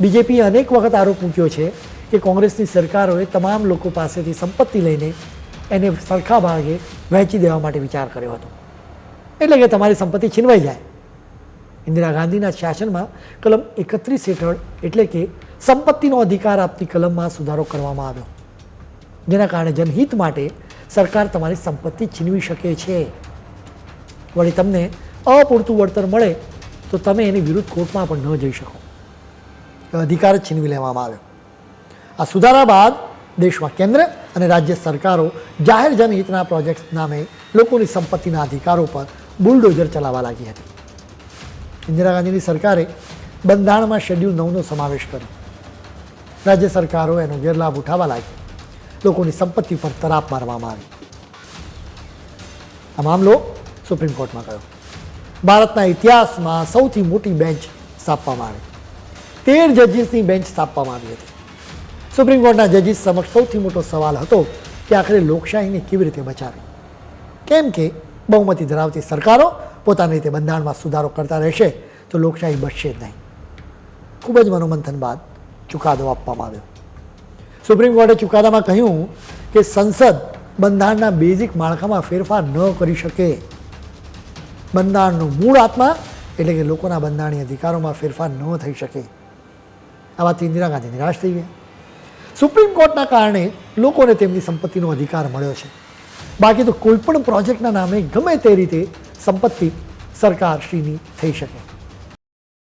બીજેપીએ અનેક વખત આરોપ મૂક્યો છે કે કોંગ્રેસની સરકારોએ તમામ લોકો પાસેથી સંપત્તિ લઈને એને સરખા ભાગે વહેંચી દેવા માટે વિચાર કર્યો હતો. એટલે કે તમારી સંપત્તિ છીનવાઈ જાય. ઇન્દિરા ગાંધીના શાસનમાં કલમ એકત્રીસ હેઠળ એટલે કે સંપત્તિનો અધિકાર આપતી કલમમાં સુધારો કરવામાં આવ્યો. જેના કારણે જનહિત માટે સરકાર તમારી સંપત્તિ છીનવી શકે છે. વળી તમને અપૂરતું વળતર મળે તો તમે એની વિરુદ્ધ કોર્ટમાં પણ ન જઈ શકો. અધિકાર છીનવી લેવામાં આવ્યો આ સુધારા બાદ દેશમાં કેન્દ્ર અને રાજ્ય સરકારો જાહેર જનહિતના પ્રોજેક્ટ નામે લોકોની સંપત્તિના અધિકારો પર બુલડોઝર ચલાવવા લાગી હતી. ઇન્દિરા ગાંધીની સરકારે બંધારણમાં શેડ્યુલ નવનો સમાવેશ કર્યો. રાજ્ય સરકારો એનો ગેરલાભ ઉઠાવવા લાગી લોકોની સંપત્તિ પર તરાપ મારવામાં આવી આ મામલો સુપ્રીમ કોર્ટમાં ગયો. ભારતના ઇતિહાસમાં સૌથી મોટી બેન્ચ સ્થાપવામાં આવી. તેર જજીસની બેન્ચ સ્થાપવામાં આવી હતી. સુપ્રીમ કોર્ટના જજીસ સમક્ષ સૌથી મોટો સવાલ હતો કે આખરે લોકશાહીને કેવી રીતે બચાવી? કેમ કે બહુમતી ધરાવતી સરકારો પોતાની રીતે બંધારણમાં સુધારો કરતા રહેશે તો લોકશાહી બચશે જ નહીં. ખૂબ જ મનોમંથન બાદ ચુકાદો આપવામાં આવ્યો. સુપ્રીમ કોર્ટે ચુકાદામાં કહ્યું કે સંસદ બંધારણના બેઝિક માળખામાં ફેરફાર ન કરી શકે. બંધારણનો મૂળ આત્મા એટલે કે લોકોના બંધારણીય અધિકારોમાં ફેરફાર ન થઈ શકે. આ વાતથી ઇન્દિરા ગાંધી નિરાશ થઈ ગયા. સુપ્રીમ કોર્ટના કારણે લોકોને તેમની સંપત્તિનો અધિકાર મળ્યો છે. બાકી તો કોઈપણ પ્રોજેક્ટના નામે ગમે તે રીતે સંપત્તિ સરકારશ્રીની થઈ શકે.